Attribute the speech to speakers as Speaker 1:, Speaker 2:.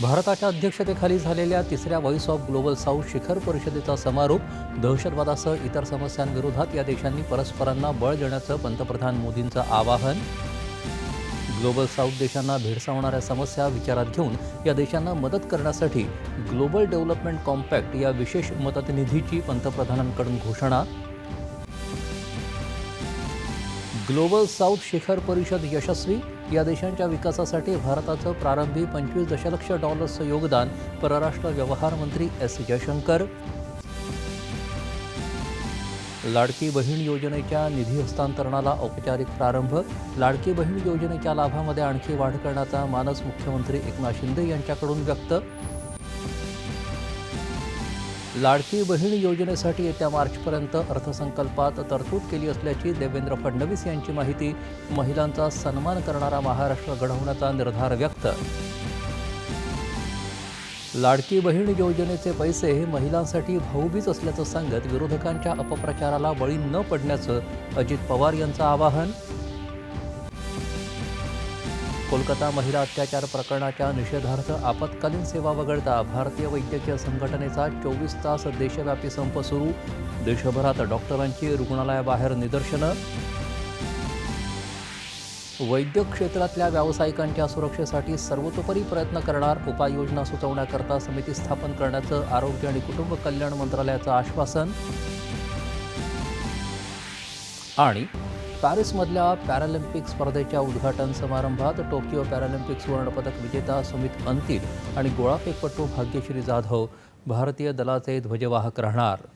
Speaker 1: भारताच्या अध्यक्षतेखाली झालेल्या तिसऱ्या व्हॉइस ऑफ ग्लोबल साऊथ शिखर परिषदेचा समारोप दहशतवादासह इतर समस्यांविरोधात या देशांनी परस्परांना बळ देण्याचं पंतप्रधान मोदींचं आवाहन. ग्लोबल साऊथ देशांना भेडसावणाऱ्या समस्या विचारात घेऊन या देशांना मदत करण्यासाठी ग्लोबल डेव्हलपमेंट कॉम्पॅक्ट या विशेष मदत निधीची पंतप्रधानांकडून घोषणा. ग्लोबल साऊथ शिखर परिषद यशस्वी. या देशांच्या विकासासाठी भारताचं प्रारंभी पंचवीस दशलक्ष डॉलर्सचं योगदान परराष्ट्र व्यवहार मंत्री एस जयशंकर. लाडकी बहीण योजनेच्या निधी हस्तांतरणाला औपचारिक प्रारंभ. लाडकी बहीण योजनेच्या लाभामध्ये आणखी वाढ करण्याचा मानस मुख्यमंत्री एकनाथ शिंदे यांच्याकडून व्यक्त. लाडकी बहीण योजनेसाठी येत्या मार्चपर्यंत अर्थसंकल्पात तरतूद केली असल्याची देवेंद्र फडणवीस यांची माहिती महिलांचा सन्मान करणारा महाराष्ट्र घडवण्याचा निर्धार व्यक्त. लाडकी बहीण योजनेचे पैसे हे महिलांसाठी भाऊबीज असल्याचं सांगत विरोधकांच्या अपप्रचाराला बळी न पडण्याचं अजित पवार यांचं आवाहन कोलकाता महिला अत्याचार प्रकरणाच्या निषेधार्थ आपत्कालीन सेवा वगळता भारतीय वैद्यकीय संघटनेचा चोवीस तास देशव्यापी संप सुरू. देशभरात डॉक्टरांची रुग्णालयाबाहेर निदर्शनं. वैद्यक क्षेत्रातल्या व्यावसायिकांच्या सुरक्षेसाठी सर्वतोपरी प्रयत्न करणार उपाययोजना सुचवण्याकरता समिती स्थापन करण्याचं आरोग्य आणि कुटुंब कल्याण मंत्रालयाचं आश्वासन. आणि पॅरिसमधल्या पॅरालिम्पिक स्पर्धेच्या उद्घाटन समारंभात टोकियो पॅरालिम्पिक सुवर्णपदक विजेता सुमित अंतिल आणि गोळाफेकपटू भाग्यश्री जाधव भारतीय दलाचे ध्वजवाहक राहणार.